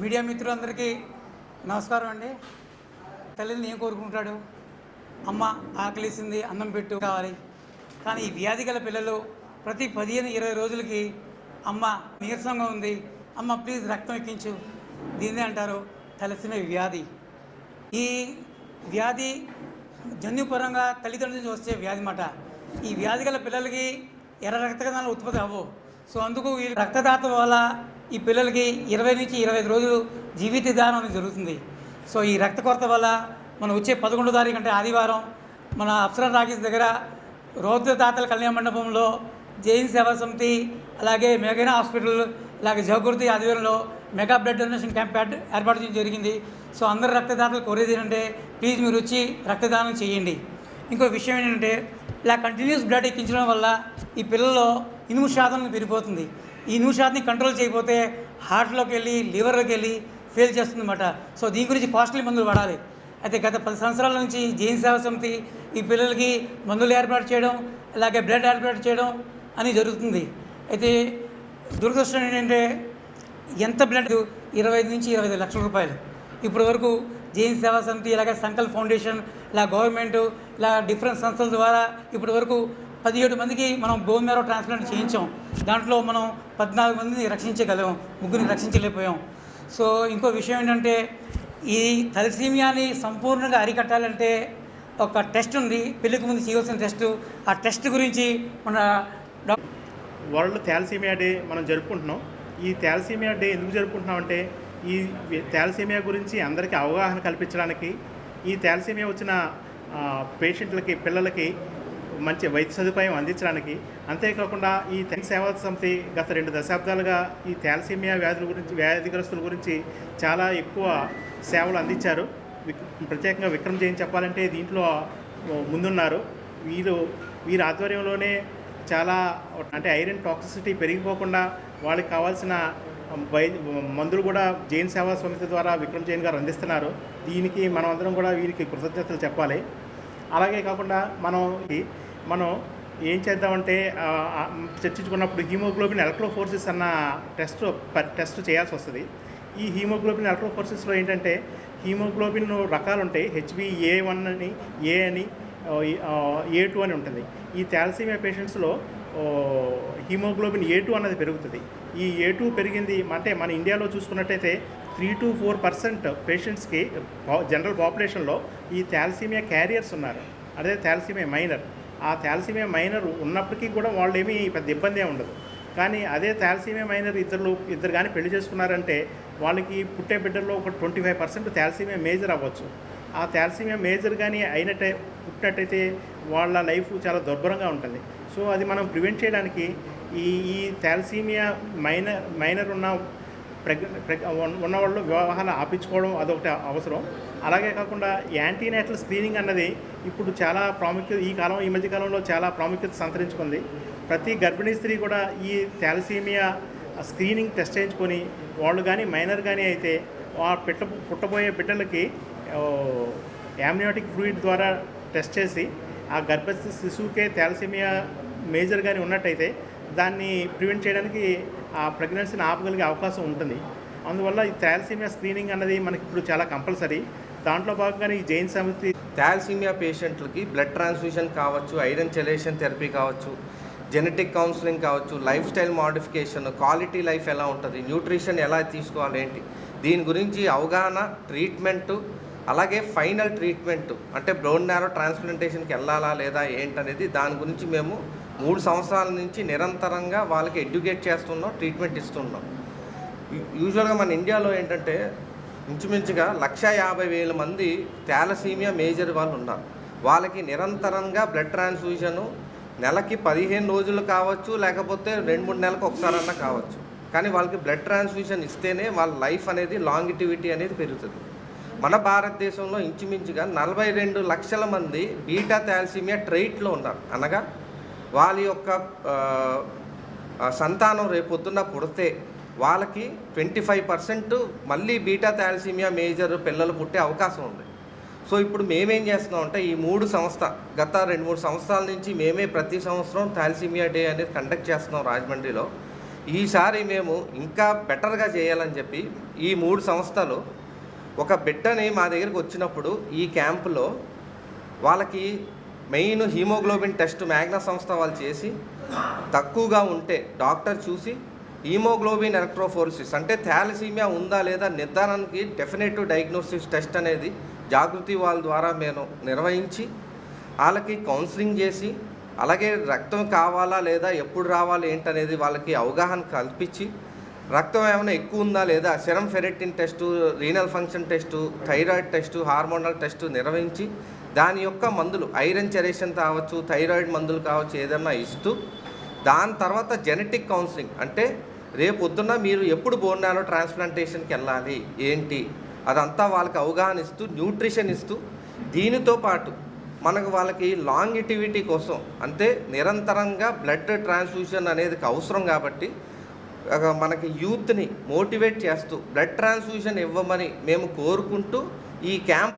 Media మిత్రులందరికీ నమస్కారం అండి. తల్లిని ఏం కోరుకుంటాడు? అమ్మ ఆకలిసింది అన్నం పెట్టు కావాలి. కానీ ఈ వ్యాధి గల పిల్లలు ప్రతి పదిహేను ఇరవై రోజులకి అమ్మ నీరసంగా ఉంది. అమ్మ ప్లీజ్ రక్తం ఎక్కించు. దీన్నే అంటారు తలసిన వ్యాధి. ఈ వ్యాధి జన్యుపరంగా తల్లిదండ్రుల నుంచి వచ్చే వ్యాధి మాట ఈ వ్యాధి గల పిల్లలకి ఎర్ర రక్త కణాలు ఉత్పత్తి అవ్వవు. సో అందుకు ఈ రక్తదాత వల్ల ఈ పిల్లలకి ఇరవై నుంచి ఇరవై ఐదు రోజులు జీవిత దానం అనేది జరుగుతుంది. సో ఈ రక్త కొరత వల్ల మనం వచ్చే పదకొండో తారీఖు అంటే ఆదివారం మన అప్సరా రాకేష్ దగ్గర రౌద్రదాతల కళ్యాణ మండపంలో జైన్ సేవా సమితి అలాగే మెగనా హాస్పిటల్ అలాగే జగకృతి ఆధ్వర్యంలో మెగా బ్లడ్ డొనేషన్ క్యాంప్ ఏర్పాటు ఏర్పాటు చేయడం జరిగింది. సో అందరు రక్తదాతలు కోరేది ఏంటంటే ప్లీజ్ మీరు వచ్చి రక్తదానం చేయండి. ఇంకో విషయం ఏంటంటే ఇలా కంటిన్యూస్ బ్లడ్ ఎక్కించడం వల్ల ఈ పిల్లల్లో ఇనుము శాతం పెరిగిపోతుంది. ఈ ఇనుము కంట్రోల్ చేయకపోతే హార్ట్లోకి వెళ్ళి లివర్లోకి వెళ్ళి ఫెయిల్ చేస్తుందన్నమాట. సో దీని గురించి కాస్ట్లీ మందులు వాడాలి. అయితే గత పది సంవత్సరాల నుంచి జైన్ సేవా సమితి ఈ పిల్లలకి మందులు ఏర్పాటు చేయడం అలాగే బ్లడ్ ఏర్పాటు చేయడం అని జరుగుతుంది. అయితే దురదృష్టం ఏంటంటే ఎంత బ్లడ్ ఇరవై ఐదు నుంచి ఇరవై ఐదు లక్షల రూపాయలు. ఇప్పటి వరకు జైన్ సేవా సమితి ఇలాగే సంకల్ ఫౌండేషన్ ఇలా గవర్నమెంట్ ఇలా డిఫరెంట్ సంస్థల ద్వారా ఇప్పటి వరకు పదిహేడు మందికి మనం బోన్ మేరో ట్రాన్స్ప్లాంట్ చేయించాం. దాంట్లో మనం పద్నాలుగు మందిని రక్షించగలం ముగ్గురిని రక్షించలేకపోయాం. సో ఇంకో విషయం ఏంటంటే ఈ తలసీమియాని సంపూర్ణంగా అరికట్టాలంటే ఒక టెస్ట్ ఉంది పెళ్ళికి ముందు చేయవలసిన టెస్ట్. ఆ టెస్ట్ గురించి మన వరల్డ్ థాలసీమియా డే మనం జరుపుకుంటున్నాం. ఈ థాలసీమియా డే ఎందుకు జరుపుకుంటున్నాం అంటే ఈ థాలసీమియా గురించి అందరికీ అవగాహన కల్పించడానికి ఈ థాలసీమియా వచ్చిన పేషెంట్లకి పిల్లలకి మంచి వైద్య సదుపాయం అందించడానికి. అంతేకాకుండా ఈ తెన్ సేవా సమితి గత రెండు దశాబ్దాలుగా ఈ థాలసీమియా వ్యాధుల గురించి వ్యాధిగ్రస్తుల గురించి చాలా ఎక్కువ సేవలు అందించారు. విక్- ప్రత్యేకంగా విక్రమ్ జైన్ చెప్పాలంటే దీంట్లో ముందున్నారు. వీరు వీరి ఆధ్వర్యంలోనే చాలా అంటే ఐరన్ టాక్సిసిటీ పెరిగిపోకుండా వాళ్ళకి కావాల్సిన వై మందులు కూడా జైన్ సేవా సమితి ద్వారా విక్రమ్ జైన్ గారు అందిస్తున్నారు. దీనికి మనం అందరం కూడా వీరికి కృతజ్ఞతలు చెప్పాలి. అలాగే కాకుండా మనం ఈ- మనం ఏం చేద్దామంటే చర్చించుకున్నప్పుడు హీమోగ్లోబిన్ ఎలక్ట్రోఫోర్సిస్ అన్న టెస్ట్ టెస్ట్ చేయాల్సి వస్తుంది. ఈ హీమోగ్లోబిన్ ఎలక్ట్రోఫోర్సిస్లో ఏంటంటే హీమోగ్లోబిన్ రకాలు ఉంటాయి హెచ్బి ఏ వన్ అని ఏ అని ఏ టూ అని ఉంటుంది. ఈ థాలసీమియా పేషెంట్స్లో హీమోగ్లోబిన్ ఏ టూ అన్నది పెరుగుతుంది. ఈ ఏ టూ పెరిగింది అంటే మన ఇండియాలో చూసుకున్నట్టయితే త్రీ టు ఫోర్ పర్సెంట్ పేషెంట్స్కి జనరల్ పాపులేషన్లో ఈ థాలసీమియా క్యారియర్స్ ఉన్నారు. అదే థాలసీమియా మైనర్. ఆ థాలసీమియా మైనర్ ఉన్నప్పటికీ కూడా వాళ్ళు ఏమీ పెద్ద ఇబ్బంది ఉండదు. కానీ అదే థాలసీమియా మైనర్ ఇద్దరు ఇద్దరు కానీ పెళ్ళి చేసుకున్నారంటే వాళ్ళకి పుట్టే బిడ్డల్లో ఒక twenty five percent thalassemia major అవ్వచ్చు. ఆ థాలసీమియా మేజర్ కానీ అయినట్టే పుట్టినట్టయితే వాళ్ళ లైఫ్ చాలా దుర్భరంగా ఉంటుంది. సో అది మనం ప్రివెంట్ చేయడానికి ఈ ఈ థాలసీమియా మైనర్ మైనర్ ఉన్న ప్రెగ్ ప్రెగ్ ఉన్నవాళ్ళు వివాహాలు ఆపించుకోవడం అదొకటి అవసరం. అలాగే కాకుండా యాంటీనేటల్ స్క్రీనింగ్ అన్నది ఇప్పుడు చాలా ప్రాముఖ్యత ఈ కాలం ఈ మధ్య కాలంలో చాలా ప్రాముఖ్యత సంతరించుకుంది. ప్రతి గర్భిణీ స్త్రీ కూడా ఈ థాలసీమియా స్క్రీనింగ్ టెస్ట్ చేయించుకొని వాళ్ళు కానీ మైనర్ కానీ అయితే ఆ పిట్ట పుట్టబోయే బిడ్డలకి యామ్నియాటిక్ ఫ్లూయిడ్ ద్వారా టెస్ట్ చేసి ఆ గర్భస్థ శిశువుకే థాలసీమియా మేజర్ కానీ ఉన్నట్టయితే దాన్ని ప్రివెంట్ చేయడానికి ఆ ప్రెగ్నెన్సీని ఆపగలిగే అవకాశం ఉంటుంది. అందువల్ల ఈ థాలసీమియా స్క్రీనింగ్ అన్నది మనకి ఇప్పుడు చాలా కంపల్సరీ. దాంట్లో భాగంగానే ఈ జైన్ సమితి థాలసీమియా పేషెంట్లకి బ్లడ్ ట్రాన్స్ఫ్యూషన్ కావచ్చు ఐరన్ చెలేషన్ థెరపీ కావచ్చు జెనెటిక్ కౌన్సిలింగ్ కావచ్చు lifestyle modification quality life ఎలా ఉంటుంది న్యూట్రిషన్ ఎలా తీసుకోవాలి ఏంటి దీని గురించి అవగాహన ట్రీట్మెంటు అలాగే ఫైనల్ ట్రీట్మెంట్ అంటే బ్రౌన్ నారో ట్రాన్స్ప్లాంటేషన్కి వెళ్ళాలా లేదా ఏంటనేది దాని గురించి మేము మూడు సంవత్సరాల నుంచి నిరంతరంగా వాళ్ళకి ఎడ్యుకేట్ చేస్తున్నాం ట్రీట్మెంట్ ఇస్తున్నాం. యూజువల్గా మన ఇండియాలో ఏంటంటే ఇంచుమించుగా లక్ష యాభై వేల మంది థాలసీమియా మేజర్ వాళ్ళు ఉన్నారు. వాళ్ళకి నిరంతరంగా బ్లడ్ ట్రాన్స్ఫ్యూజను నెలకి పదిహేను రోజులు కావచ్చు లేకపోతే రెండు మూడు నెలలకు ఒకసారన్నా కావచ్చు. కానీ వాళ్ళకి బ్లడ్ ట్రాన్స్ఫ్యూజన్ ఇస్తేనే వాళ్ళ లైఫ్ అనేది లాంగిటివిటీ అనేది పెరుగుతుంది. మన భారతదేశంలో ఇంచుమించుగా నలభై రెండు లక్షల మంది బీటా థాలసీమియా ట్రైట్లో ఉన్నారు. అనగా వాళ్ళ యొక్క సంతానం రేపొద్దున పుడితే వాళ్ళకి ట్వంటీ ఫైవ్ పర్సెంట్ మళ్ళీ బీటా థాలసీమియా మేజర్ పిల్లలు పుట్టే అవకాశం ఉంది. సో ఇప్పుడు మేమేం చేస్తున్నాం అంటే ఈ మూడు సంస్థ గత రెండు మూడు సంవత్సరాల నుంచి మేమే ప్రతి సంవత్సరం థాలసీమియా డే అనేది కండక్ట్ చేస్తున్నాం రాజమండ్రిలో. ఈసారి మేము ఇంకా బెటర్గా చేయాలని చెప్పి ఈ మూడు సంస్థలు ఒక బిడ్డని మా దగ్గరికి వచ్చినప్పుడు ఈ క్యాంపులో వాళ్ళకి మెయిన్ హీమోగ్లోబిన్ టెస్ట్ మ్యాగ్నా సంస్థ వాళ్ళు చేసి తక్కువగా ఉంటే డాక్టర్ చూసి హీమోగ్లోబిన్ ఎలక్ట్రోఫోర్సిస్ అంటే థాలసీమియా ఉందా లేదా నిర్ధారణకి డెఫినెటివ్ డయాగ్నోసిస్ టెస్ట్ అనేది జాగృతి వాళ్ళ ద్వారా మేము నిర్వహించి వాళ్ళకి కౌన్సిలింగ్ చేసి అలాగే రక్తం కావాలా లేదా ఎప్పుడు రావాలి ఏంటనేది వాళ్ళకి అవగాహన కల్పించి రక్తం ఏమైనా ఎక్కువ ఉందా లేదా serum ferritin test renal function test thyroid test hormonal test నిర్వహించి దాని యొక్క మందులు ఐరన్ చెరేషన్ కావచ్చు థైరాయిడ్ మందులు కావచ్చు ఏదన్నా ఇస్తూ దాని తర్వాత జెనెటిక్ కౌన్సిలింగ్ అంటే రేపు పొద్దున్న మీరు ఎప్పుడు బోన్నాలో ట్రాన్స్ప్లాంటేషన్కి వెళ్ళాలి ఏంటి? అదంతా వాళ్ళకి అవగాహన ఇస్తూ న్యూట్రిషన్ ఇస్తూ దీనితో పాటు మనకు వాళ్ళకి లాంగిటివిటీ కోసం అంటే నిరంతరంగా బ్లడ్ ట్రాన్స్ఫ్యూషన్ అనేది అవసరం కాబట్టి ఒక మనకి యూత్ని మోటివేట్ చేస్తూ బ్లడ్ ట్రాన్స్ఫ్యూషన్ ఇవ్వమని మేము కోరుకుంటూ ఈ క్యాంప్